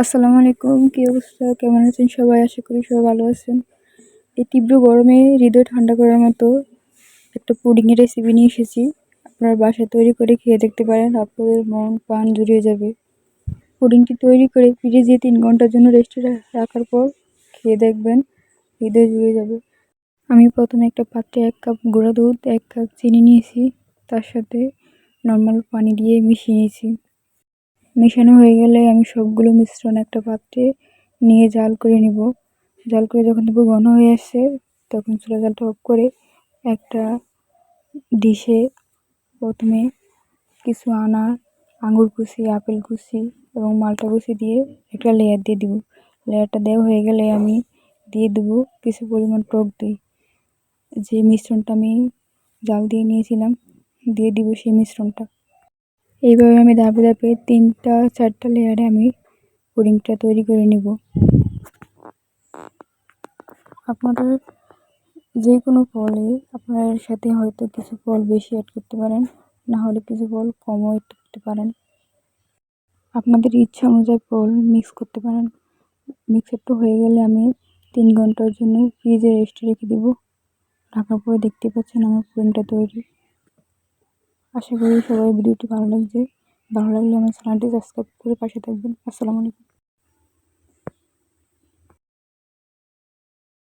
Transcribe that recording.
আসসালামু আলাইকুম, কী অবস্থা? কেমন আছেন সবাই? আশা করি সবাই ভালো আছেন। এই তীব্র গরমে হৃদয় ঠান্ডা করার মতো একটা পুডিংয়ের রেসিপি নিয়ে এসেছি। আপনার বাসায় তৈরি করে খেয়ে দেখতে পারেন, আপনাদের মন, প্রাণ জুড়িয়ে যাবে। পুডিংটি তৈরি করে ফ্রিজে তিন ঘণ্টার জন্য রেস্টে রাখার পর খেয়ে দেখবেন, হৃদয় জুড়ে যাবে। আমি প্রথমে একটা পাত্রে এক কাপ গুঁড়া দুধ, এক কাপ চিনি নিয়েছি। তার সাথে নর্মাল পানি দিয়ে মিশিয়ে নিয়েছি। মেশানো হয়ে গেলে আমি সবগুলো মিশ্রণ একটা পাত্রে নিয়ে জাল করে নিব। জাল করে যখন দেখব ঘন হয়ে আসছে, তখন চুলা জালটা অফ করে একটা ডিশে প্রথমে কিছু আনার, আঙুর কুচি, আপেল কুচি এবং মালটা কুচি দিয়ে একটা লেয়ার দিয়ে দিব। লেয়ারটা দেওয়া হয়ে গেলে আমি দিয়ে দেবো কিছু পরিমাণ টক দই। যে মিশ্রণটা আমি জাল দিয়ে নিয়েছিলাম, দিয়ে দিব সেই মিশ্রণটা। এইভাবে আমি ধাপে ধাপে তিনটা, চারটা লেয়ারে আমি পুডিংটা তৈরি করে নিব। আপনারা যে কোনো ফলে আপনার সাথে হয়তো কিছু ফল বেশি অ্যাড করতে পারেন, না হলে কিছু ফল কমও অ্যাড করতে পারেন। আপনাদের ইচ্ছা অনুযায়ী ফল মিক্স করতে পারেন। মিক্সারটা হয়ে গেলে আমি তিন ঘণ্টার জন্য ফ্রিজে রেস্টে রেখে দেবো। ঢাকার পরে দেখতে পাচ্ছেন আমার পুডিংটা তৈরি। আশা করি সবাই ভিডিওটি ভালো লাগছে। ভালো লাগলে আমার চ্যানেলটি সাবস্ক্রাইব করে পাশে থাকবেন। আসসালামু আলাইকুম।